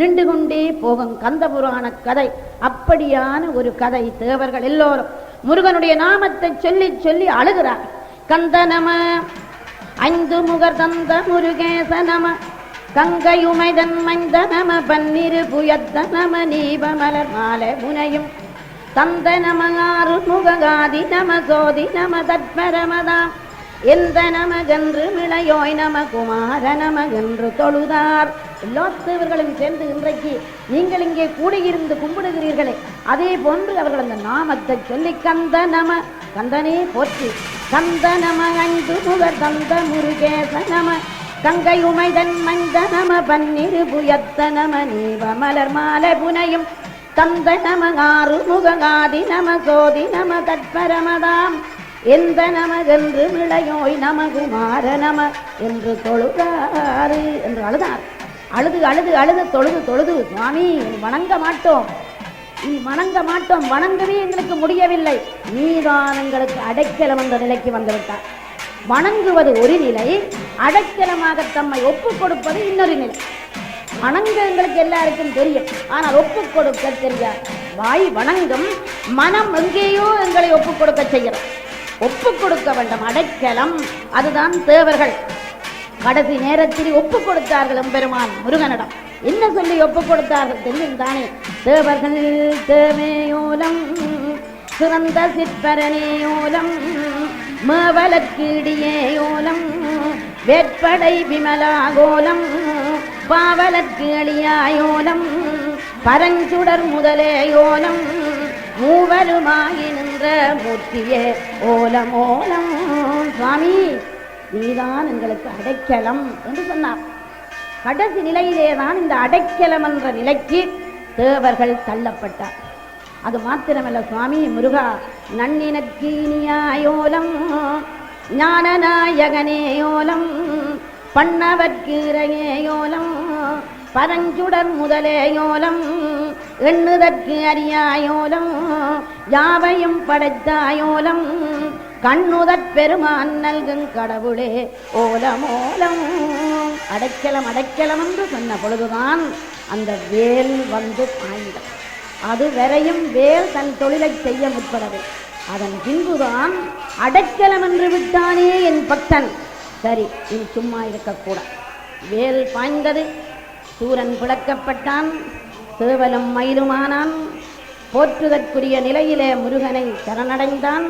நின்று கொண்டே போகும் கந்தபுராண கதை. அப்படியான ஒரு கதை தேவர்கள் எல்லோரும். முருகனுடைய நாமத்தை சொல்லி சொல்லி அழுகிறார். கந்த நம ஐந்து முகர் தந்த முருகேச நம கங்கையுமைதன் மைந்த நம பன்னிரு புயத்த நம நீபமலர் மாலை முனையும். தந்த நம ஆறு முககாதி நம சோதி நம தத்மரமதாம் எந்த நமகன்று மிளையோய் நம குமார நமகன்று தொழுதார். எல்லா தேவர்களும் சேர்ந்து இன்றைக்கு நீங்கள் இங்கே கூடியிருந்து கும்பிடுகிறீர்களே. அதே போன்று அவர்கள் அந்த நாமத்தை சொல்லி கந்த நம கந்தனே போற்றி. கந்த நம ஐந்து முகர் தந்த முருகேச நம. கங்கை உமைதன் மந்த நம பன்னிரு புயத்த நம நீவ மலர் மாலை புனையும். தந்த நம ஆறு முககாதி நம சோதி நம தற்பரமதாம். எந்த நமகென்று விளையோய் நமகுமார நம என்று தொழுதாரு என்று அழுதார். அழுது அழுது அழுது தொழுது தொழுது. சுவாமி வணங்க மாட்டோம். நீ வணங்க மாட்டோம். வணங்கவே எங்களுக்கு முடியவில்லை. நீதான் எங்களுக்கு அடைக்கலம் என்ற நிலைக்கு வந்துவிட்டார் வணங்குவது ஒரு நிலை அடைக்கலமாக தம்மை ஒப்புக் கொடுப்பது இன்னொரு நிலை. வணங்க எங்களுக்கு எல்லாருக்கும் தெரியும். ஆனால் ஒப்புக் கொடுக்க தெரியாது. வாய் வணங்கும் மனம் எங்கேயோ எங்களை ஒப்புக் கொடுக்க செய்கிறோம் ஒப்புக் கொடுக்க வேண்டும். அடைக்கலம் அதுதான் தேவர்கள். கடைசி நேரத்தில் ஒப்பு கொடுத்தார்கள் எம்பெருமான் முருகனிடம். என்ன சொல்லி ஒப்பு கொடுத்தார்கள்? தெரியும் தானே. தேவர்கள் தேவையோலம் சுரந்த சிற்பரனேயோலம் மேவலக்கீடியேயோலம் வேட்படை விமலாகோலம் பாவலற்கு அழியாயோலம் பரஞ்சுடர் முதலேயோலம் மூவருமாகி நின்ற மூர்த்தியே ஓலம் ஓலம். சுவாமி நீதான் எங்களுக்கு அடைக்கலம் என்று சொன்னார். கடைசி நிலையிலே தான் இந்த அடைக்கலம் என்ற நிலைக்கு தேவர்கள் தள்ளப்பட்டார். அது மாத்திரமல்ல சுவாமி முருகா நன்னினக்கீனியாயோலம் ஞானநாயகனேயோலம் பண்ணவர்க்கீரையோலம் பரஞ்சுடர் முதலேயோலம் எண்ணுதற்கு அறியாயோலம் யாவையும் படைத்தாயோலம் கண்ணுதற் பெருமான் நல்கும் கடவுளே ஓலமோலம். அடைக்கலம் அடைக்கலம் என்று சொன்ன பொழுதுதான் அந்த வேல் வந்து பாய்ந்தது. அது வரையும் வேல் தன் தொழிலை செய்ய முற்படவில்லை அதன் பின்புதான் அடைக்கலம் என்று விட்டானே என் பக்தன். சரி இது சும்மா இருக்கக்கூடாது. வேல் பாய்ந்தது சூரன் பிளக்கப்பட்டான். சேவலும் மயிலுமானான். போற்றுதற்குரிய நிலையிலே முருகனை சரணடைந்தான்.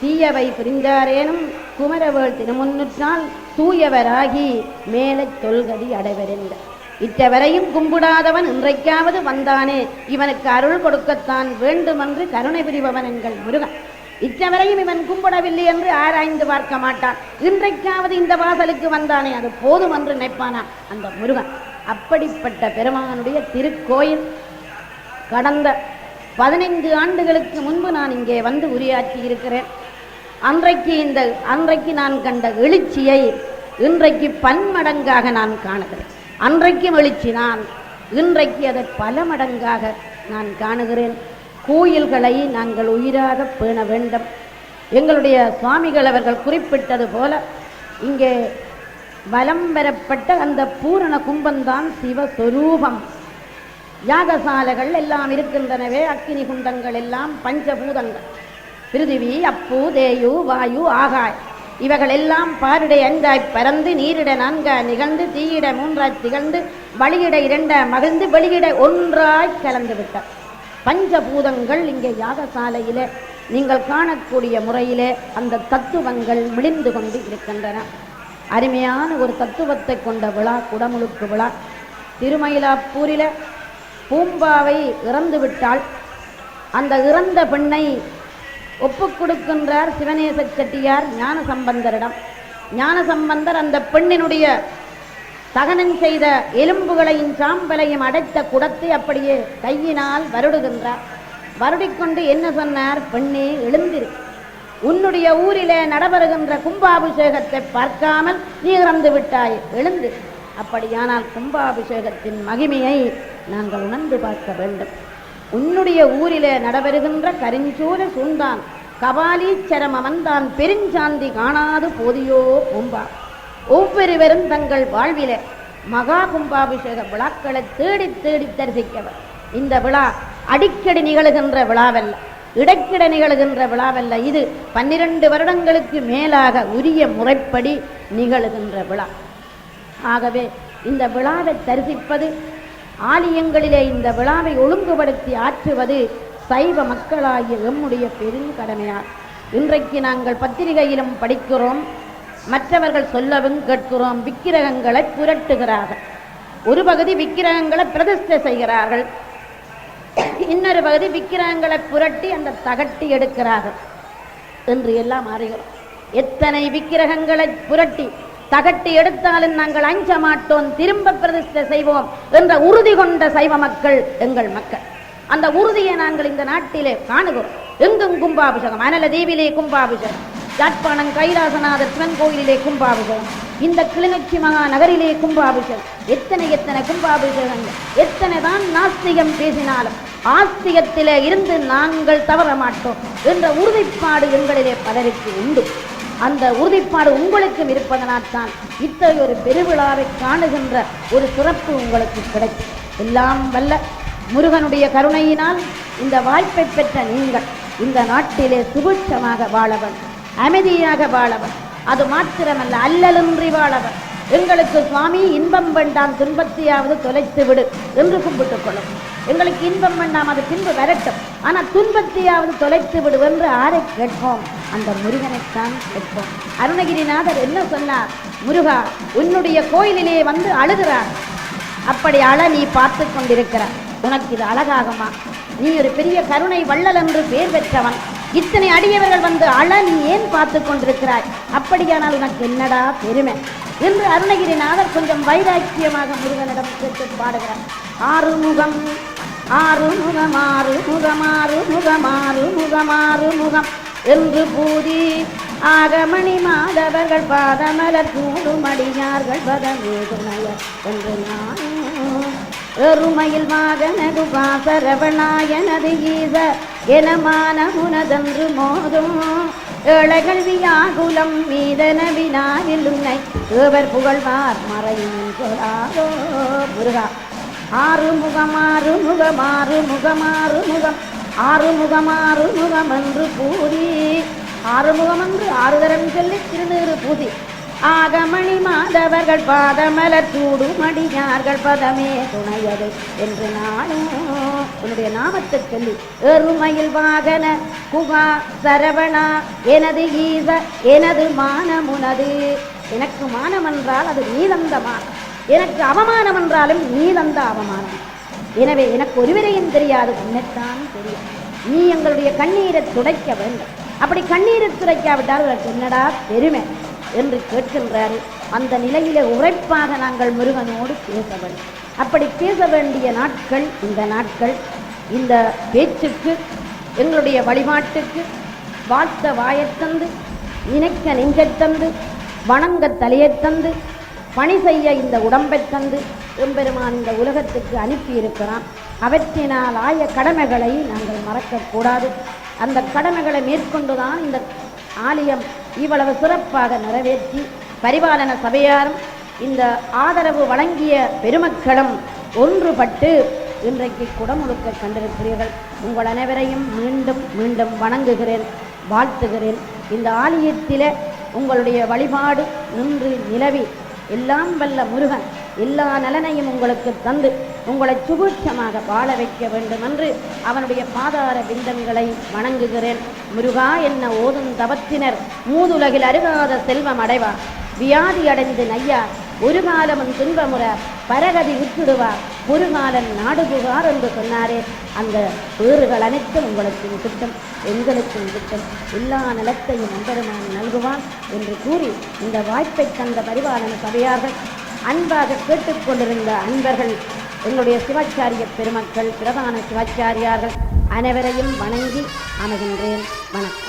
தீயவை புரிந்தாரேனும் குமரவேள் திருமுன்னுற்றால் தூயவராகி மேலே தொல்கதி அடைவரென்றார் இத்தவரையும் கும்பிடாதவன் இன்றைக்காவது வந்தானே. இவனுக்கு அருள் கொடுக்கத்தான் வேண்டுமென்று கருணை புரிபவன் எங்கள் முருகன். இத்தவரையும் இவன் கும்பிடவில்லை என்று ஆராய்ந்து பார்க்க மாட்டான். இன்றைக்காவது இந்த வாசலுக்கு வந்தானே அது போதும் என்று நினைப்பானா அந்த முருகன்? அப்படிப்பட்ட பெருமானுடைய திருக்கோயில். கடந்த பதினைந்து ஆண்டுகளுக்கு முன்பு நான் இங்கே வந்து உரையாற்றி இருக்கிறேன். அன்றைக்கு இந்த அன்றைக்கு நான் கண்ட எழுச்சியை இன்றைக்கு பன்மடங்காக நான் காணுகிறேன். அன்றைக்கும் எழுச்சி நான் இன்றைக்கு அதை பல மடங்காக நான் காணுகிறேன். கோயில்களை நாங்கள் உயிராக பேண வேண்டும். எங்களுடைய சுவாமிகள் அவர்கள் குறிப்பிட்டது போல இங்கே வலம் பெறப்பட்ட அந்த பூரண கும்பந்தான் சிவஸ்வரூபம். யாகசாலைகள் எல்லாம் இருக்கின்றனவே அக்னி குண்டங்கள் எல்லாம் பஞ்சபூதங்கள். பிருதிவி அப்பு தேயு வாயு ஆகாய். இவைகள் எல்லாம் பாரிடை அஞ்சாய் பறந்து நீரிட நான்காய் நிகழ்ந்து தீயிட மூன்றாய் திகழ்ந்து வழியிட இரண்ட மகிழ்ந்து வெளியிட ஒன்றாய் கலந்து விட்டார் பஞ்சபூதங்கள் இங்கே யாகசாலையிலே நீங்கள் காணக்கூடிய முறையிலே அந்த தத்துவங்கள் விழிந்து கொண்டு இருக்கின்றன. அருமையான ஒரு தத்துவத்தை கொண்ட விழா குடமுழுக்கு விழா. திருமயிலாப்பூரில் பூம்பாவை இறந்து விட்டால் அந்த இறந்த பெண்ணை ஒப்புக் கொடுக்கின்றார் சிவநேச செட்டியார் ஞான சம்பந்தரிடம் ஞான சம்பந்தர் அந்த பெண்ணினுடைய தகனம் செய்த எலும்புகளையும் சாம்பலையும் அடைத்த குடத்தை அப்படியே கையினால் வருடுகின்றார். வருடிக்கொண்டு என்ன சொன்னார்? பெண்ணே எழுந்திரு. உன்னுடைய ஊரிலே நடவருகின்ற கும்பாபிஷேகத்தை பார்க்காமல் நீ இறந்து விட்டாய். எழுந்து. அப்படியானால் கும்பாபிஷேகத்தின் மகிமையை நாங்கள் உணர்ந்து பார்க்க வேண்டும். உன்னுடைய ஊரிலே நடவருகின்ற கரிஞ்சூர சூழ்ந்தான் கபாலீச்சரம் அமர்ந்தான் பெருஞ்சாந்தி காணாது போதியோ பூம்பா. ஒவ்வொருவரும் தங்கள் வாழ்விலே மகா கும்பாபிஷேக விழாக்களை தேடி தேடி தரிசிக்கவர். இந்த விழா அடிக்கடி நிகழுகின்ற விழாவல்ல. இடைக்கிட நிகழுகின்ற விழாவல்ல. இது பன்னிரண்டு வருடங்களுக்கு மேலாக உரிய முறைப்படி நிகழுகின்ற விழா. ஆகவே இந்த விழாவை தரிசிப்பது ஆலயங்களிலே இந்த விழாவை ஒழுங்குபடுத்தி ஆற்றுவது சைவ மக்களாகிய எம்முடைய பெருங்கடமையார் இன்றைக்கு நாங்கள் பத்திரிகையிலும் படிக்கிறோம் மற்றவர்கள் சொல்லவும் கேட்கிறோம் விக்கிரகங்களை புரட்டுகிறார்கள். ஒரு பகுதி விக்கிரகங்களை பிரதிஷ்டை செய்கிறார்கள். இன்னொரு பகுதி விக்கிரகங்களை புரட்டி அந்த தகட்டி எடுக்கிறார்கள் என்று எல்லாம் அறிகிறோம். எத்தனை விக்கிரகங்களை புரட்டி தகட்டி எடுத்தாலும் நாங்கள் அஞ்ச மாட்டோம் திரும்ப பிரதிஷ்டை செய்வோம் என்ற உறுதி கொண்ட சைவ மக்கள் எங்கள் மக்கள். அந்த உறுதியை நாங்கள் இந்த நாட்டிலே காணுகிறோம். எங்கும் கும்பாபிஷேகம் அனல தீவிலே கும்பாபிஷேகம் யாழ்ப்பாணம் கைலாசநாதர் சிவன் கோயிலிலே கும்பாபிஷேகம். இந்த கிளிநொச்சி மகா நகரிலே கும்பாபிஷேகம். எத்தனை எத்தனை கும்பாபிஷேகங்கள்? எத்தனை தான் நாஸ்திகம் பேசினாலும் ஆஸ்திகத்திலே இருந்து நாங்கள் தவற மாட்டோம் என்ற உறுதிப்பாடு எங்களிலே பலருக்கு உண்டு. அந்த உறுதிப்பாடு உங்களுக்கும் இருப்பதனால் தான் இத்தகைய ஒரு பெருவிழாவை காணுகின்ற ஒரு சிறப்பு உங்களுக்கு கிடைக்கும். எல்லாம் வல்ல முருகனுடைய கருணையினால் இந்த வாய்ப்பை பெற்ற நீங்கள் இந்த நாட்டிலே சுபிட்சமாக வாழவன் அமைதியாக வாழவன் அது மாத்திரமல்ல அல்லலின்றி வாழவர் எங்களுக்கு சுவாமி இன்பம் வேண்டாம் துன்பத்தையாவது தொலைத்து விடு என்று கும்பிட்டுக் கொள்ளும். எங்களுக்கு இன்பம் வேண்டாம் அது பின்பு வரட்டும். ஆனால் துன்பத்தையாவது தொலைத்து விடு என்று ஆரை கேட்போம். அந்த முருகனைத்தான் கேட்போம். அருணகிரிநாதர் என்ன சொன்னார்? முருகா உன்னுடைய கோயிலிலே வந்து அழுகிறார். அப்படி அழ நீ பார்த்து கொண்டிருக்கிறார் உனக்கு இது அழகாகுமா? நீ ஒரு பெரிய கருணை வள்ளல் என்று பெயர் பெற்றவன். இத்தனை அடியவர்கள் வந்து அழ நீ ஏன் பார்த்து கொண்டிருக்கிறாய்? அப்படியானால் உனக்கு என்னடா பெருமை? என்று அருணகிரிநாதர் கொஞ்சம் வைராக்கியமாக முருகனிடம் கேட்டு பாடுகிறார். ஆறுமுகம் ஆறுமுகம் ஆறு முகம் ஆறு முகம் ஆறு முகம் ஆறு முகம் என்று பூதி ஆகமணி மாதவர்கள் பாதமலர் கூடும் அடியார்கள் பதமே என்று நான் எருமையில் வாகனது பாசரவணாயனது ஈச எனமான உனதன்று மோதும். ஏழைகள்வியாகுலம் மீதன வினாவில் உன்னை ஏவர் புகழ்வார் மறையும் சொல்லாதோ முருகா. ஆறு முகம் ஆறு முகம் ஆறு முகம் ஆறு முகம் ஆறு முகம் ஆறு முகம் என்று பூரி ஆறு முகம் என்று ஆறு தரம் சொல்லி திருநீறு பூதி. ஆகமணி மாதவர்கள் பாதமலர் சூடும் அடியார்கள் பதமே துணையது என்று நானும் உன்னுடைய நாமத்தை சொல்லி எருமையில் வாகன குகா சரவணா எனது ஈச எனது மானமுனது. எனக்கு மானம் என்றால் அது நீலந்த மானம் எனக்கு அவமானம் என்றாலும் நீலந்த அவமானம். எனவே எனக்கு ஒருவரையும் தெரியாது உன்னைத்தான் தெரியும். நீ எங்களுடைய கண்ணீரை துடைக்க வேண்டும். அப்படி கண்ணீரை துடைக்காவிட்டால் உனக்கு என்னடா பெருமை? என்று கேட்கின்றார். அந்த நிலையிலே உரைப்பாக நாங்கள் முருகனோடு பேச வேண்டும் அப்படி பேச வேண்டிய நாட்கள் இந்த நாட்கள் இந்த பேச்சுக்கு எங்களுடைய வழிபாட்டுக்கு வாழ்த்த வாயத்தந்து நினைக்க நெஞ்சைத் தந்து வணங்க தலையத்தந்து பணி செய்ய இந்த உடம்பை தந்து எம்பெருமான் இந்த உலகத்துக்கு அனுப்பியிருக்கிறான். அவற்றினால் ஆய கடமைகளை நாங்கள் மறக்கக்கூடாது. அந்த கடமைகளை மேற்கொண்டுதான் இந்த ஆலயம் இவ்வளவு சிறப்பாக நிறைவேற்றி பரிபாலன சபையாரும் இந்த ஆதரவு வழங்கிய பெருமக்களும் ஒன்றுபட்டு இன்றைக்கு குடமுழுக்க கண்டிருக்கிறீர்கள். உங்கள் அனைவரையும் மீண்டும் மீண்டும் வணங்குகிறேன் வாழ்த்துகிறேன். இந்த ஆலயத்தில் உங்களுடைய வழிபாடு நின்று நிலவி. எல்லாம் வல்ல முருகன் எல்லா நலனையும் உங்களுக்கு தந்து உங்களை சுபூட்சமாக வாழ வைக்க வேண்டும் என்று அவனுடைய பாதார பிந்தங்களை வணங்குகிறேன். முருகா என்ன ஓதும் தவத்தினர் மூதுலகில் அருகாத செல்வம் அடைவார் வியாதி அடைந்து நையார் ஒரு காலமும் துன்பமுற பரகதி விட்டுடுவார் ஒரு காலம் நாடு புகார் என்று சொன்னாரே அந்த பேறுகள் அனைத்தும் உங்களுக்கும் கிட்டும் எங்களுக்கும் கிட்டும். எல்லா நலத்தையும் அம்பெருமான் நல்குவான் என்று கூறி இந்த வாய்ப்பை தந்த பரிபாலன சபையார்கள் அன்பாக கேட்டுக்கொண்டிருந்த அன்பர்கள் எங்களுடைய சிவாச்சாரிய பெருமக்கள் பிரதான சிவாச்சாரியார்கள் அனைவரையும் வணங்கி அமைகின்றேன் வணக்கம்.